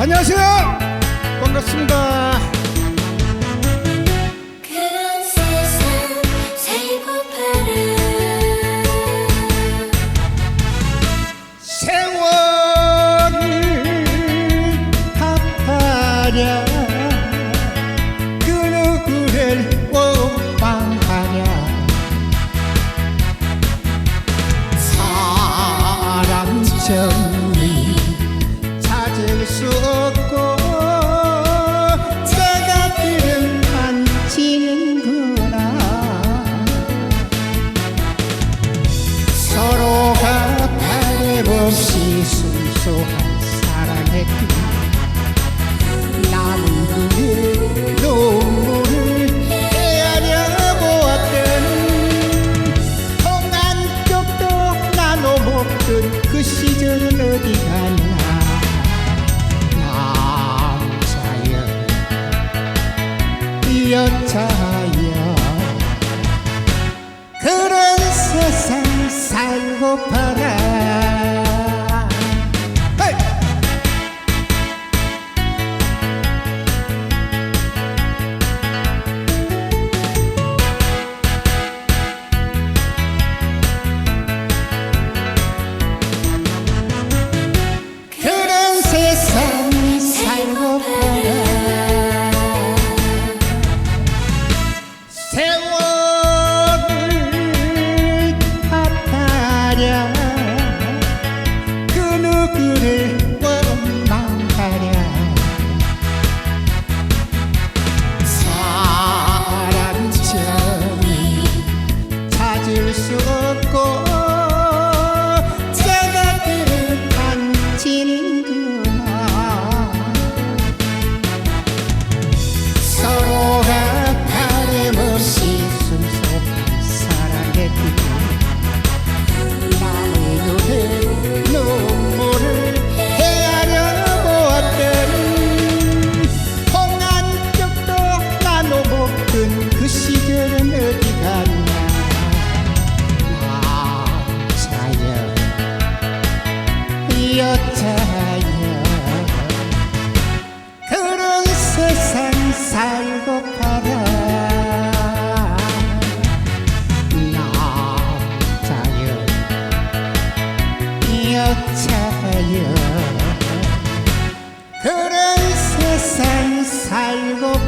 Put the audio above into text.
안녕하세요. 반갑습니다. 그런 세상 살고 어디가 나 남자여 여자여. 그런 세상 살고 팔아. 같아요. 그런 세상 살고